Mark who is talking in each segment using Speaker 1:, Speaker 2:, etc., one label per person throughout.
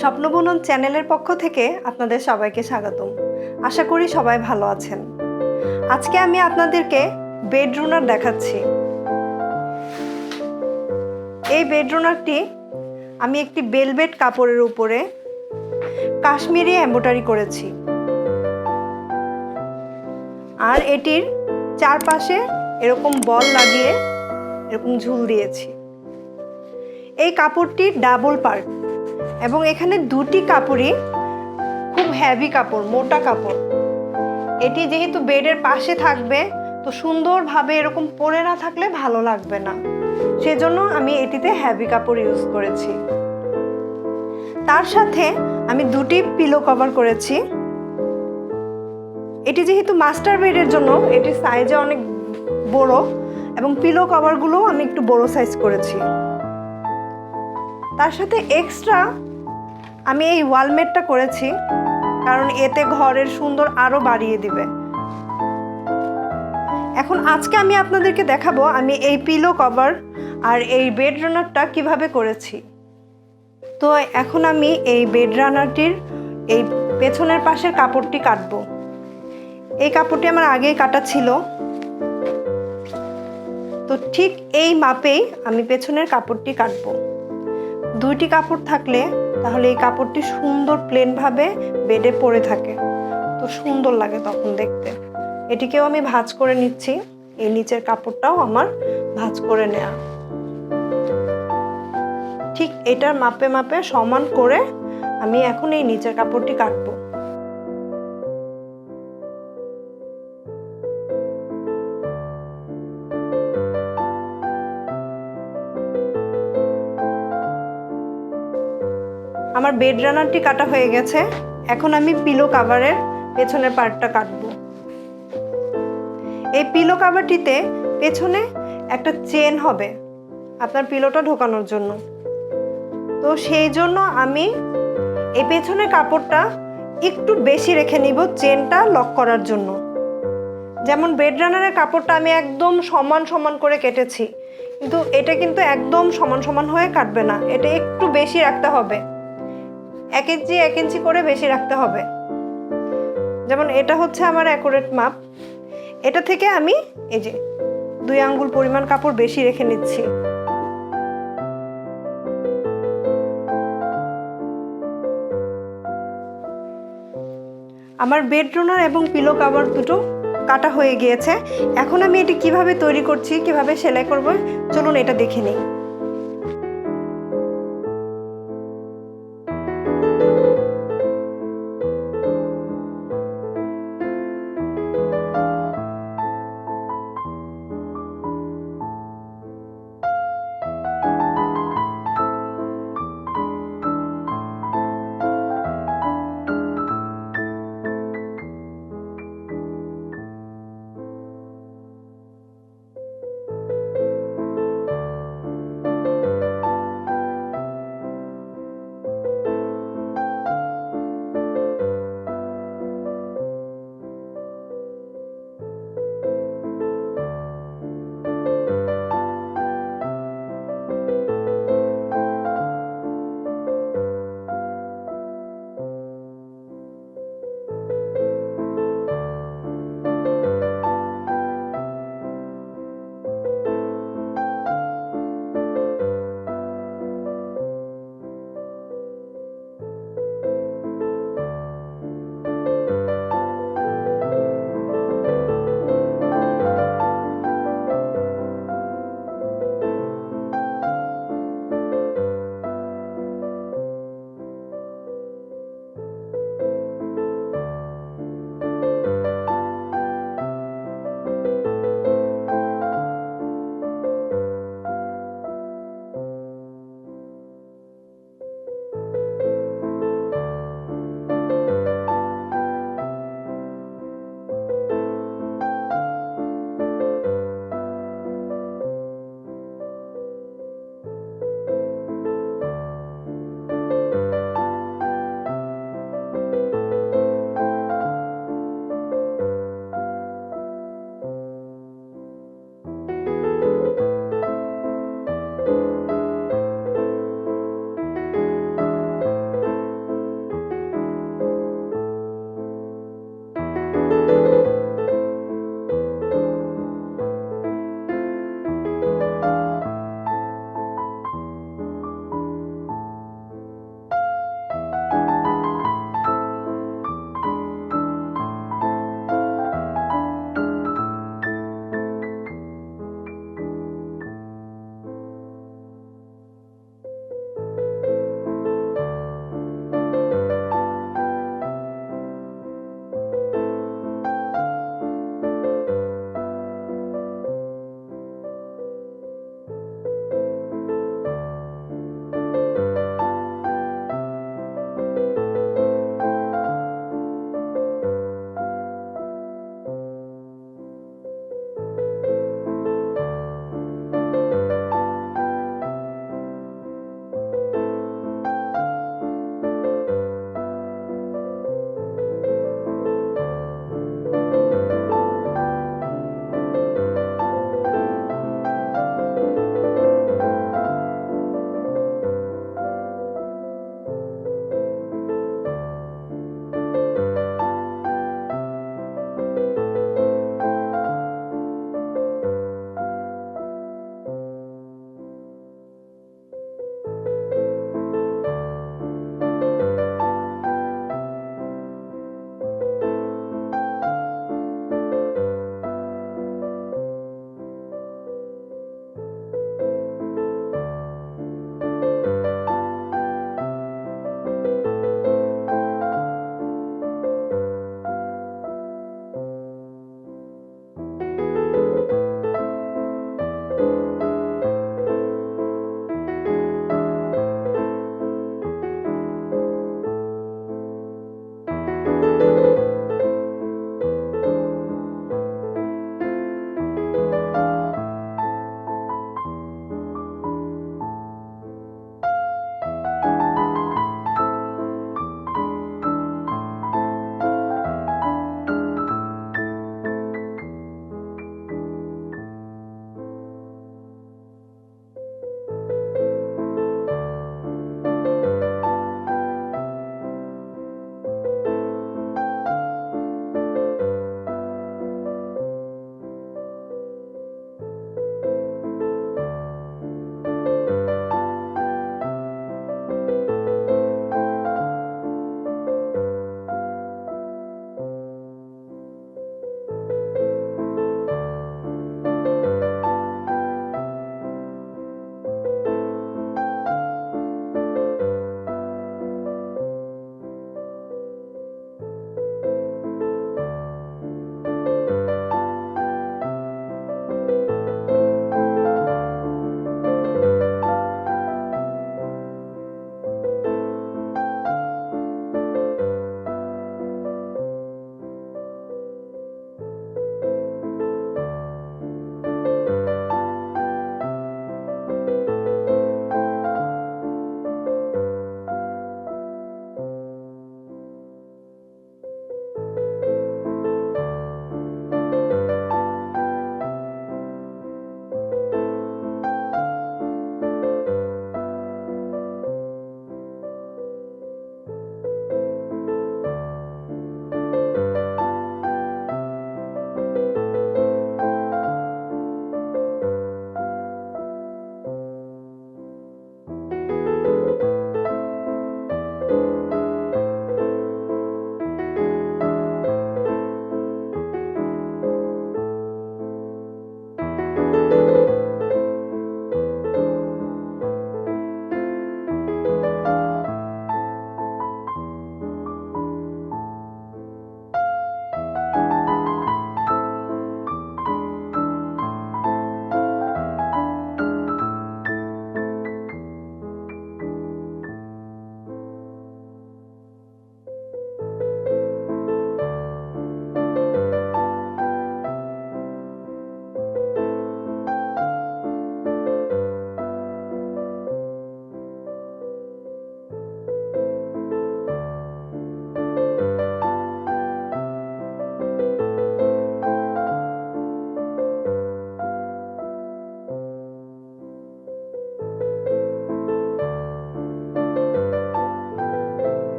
Speaker 1: স্বপ্নবুনন চ্যানেলের পক্ষ থেকে আপনাদের সবাইকে স্বাগতম। আশা করি সবাই ভালো আছেন। আজকে আমি আপনাদেরকে বেডরুনার দেখাচ্ছি। এই বেডরুনারটি আমি একটি বেলভেট কাপড়ের উপরে কাশ্মীরি এম্বোটারি করেছি। আর এটির চারপাশে এরকম বল লাগিয়ে এরকম ঝুল দিয়েছি। এই কাপড়টি ডাবল পার্ট এবং এখানে দুটি কাপড়ই খুব হ্যাভি কাপড়, মোটা কাপড়। এটি যেহেতু বেডের পাশে থাকবে, তো সুন্দরভাবে এরকম পরে না থাকলে ভালো লাগবে না। সেজন্য আমি এটিতে হ্যাভি কাপড় ইউজ করেছি। তার সাথে আমি দুটি পিলো কভার করেছি। এটি যেহেতু মাস্টার বেডের জন্য এটির সাইজে অনেক বড় এবং পিলো কভারগুলোও আমি একটু বড় সাইজ করেছি। তার সাথে এক্সট্রা আমি এই ওয়ালমেটটা করেছি, কারণ এতে ঘরের সুন্দর আরও বাড়িয়ে দিবে। এখন আজকে আমি আপনাদেরকে দেখাবো আমি এই পিলো কভার আর এই বেড রানারটা কীভাবে করেছি। তো এখন আমি এই বেড রানারটির এই পেছনের পাশের কাপড়টি কাটবো। এই কাপড়টি আমার আগেই কাটা ছিল। তো ঠিক এই মাপেই আমি পেছনের কাপড়টি কাটবো। দুইটি কাপড় থাকলে তাহলে এই কাপড়টি সুন্দর প্লেনভাবে বেডে পড়ে থাকে। তো সুন্দর লাগে তখন দেখতে। এটিকেও আমি ভাজ করে নিচ্ছি। এই নিচের কাপড়টাও আমার ভাজ করে নেয়া। ঠিক এটার মাপে মাপে সমান করে আমি এখন এই নিচের কাপড়টি কাটবো। আমার বেড রানারটি কাটা হয়ে গেছে। এখন আমি পিলো কাভারের পেছনের পার্টটা কাটবো। এই পিলো কাভারটিতে পেছনে একটা চেন হবে আপনার পিলোটা ঢোকানোর জন্য। তো সেই জন্য আমি এই পেছনের কাপড়টা একটু বেশি রেখে নিব চেনটা লক করার জন্য। যেমন বেড রানারের কাপড়টা আমি একদম সমান সমান করে কেটেছি, কিন্তু এটা কিন্তু একদম সমান সমান হয়ে কাটবে না, এটা একটু বেশি রাখতে হবে। এক ইঞ্চি এক ইঞ্চি করে বেশি রাখতে হবে। যেমন এটা হচ্ছে আমার অ্যাকুরেট মাপ। এটা থেকে আমি এই যে দুই আঙ্গুল পরিমাণ কাপড় বেশি রেখে নিচ্ছি। আমার বেডরুনার এবং পিলো কাভার দুটো কাটা হয়ে গিয়েছে। এখন আমি এটি কীভাবে তৈরি করছি, কীভাবে সেলাই করব, চলুন এটা দেখে নিই।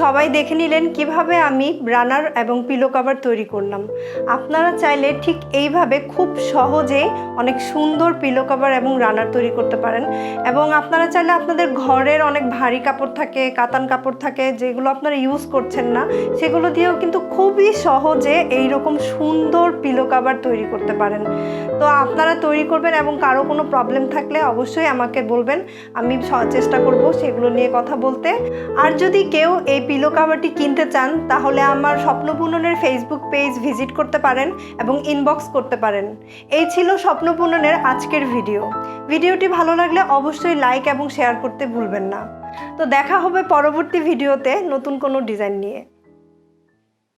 Speaker 1: সবাই দেখে নিলেন কীভাবে আমি রানার এবং পিলো কভার তৈরি করলাম। আপনারা চাইলে ঠিক এইভাবে খুব সহজে অনেক সুন্দর পিলো কভার এবং রানার তৈরি করতে পারেন। এবং আপনারা চাইলে আপনাদের ঘরের অনেক ভারী কাপড় থাকে, কাতান কাপড় থাকে, যেগুলো আপনারা ইউজ করছেন না, সেগুলো দিয়েও কিন্তু খুবই সহজে এই রকম সুন্দর পিলো কভার তৈরি করতে পারেন। তো আপনারা তৈরি করবেন এবং কারও কোনো প্রবলেম থাকলে অবশ্যই আমাকে বলবেন, আমি চেষ্টা করব সেগুলো নিয়ে কথা বলতে। আর যদি কেউ এই পিলো কাভারটি কিনতে চান, তাহলে আমার স্বপ্নপূরণের ফেসবুক পেজ ভিজিট করতে পারেন এবং ইনবক্স করতে পারেন। এই ছিল স্বপ্নপূরণের আজকের ভিডিও ভিডিওটি ভালো লাগলে অবশ্যই লাইক এবং শেয়ার করতে ভুলবেন না। তো দেখা হবে পরবর্তী ভিডিওতে নতুন কোনো ডিজাইন নিয়ে।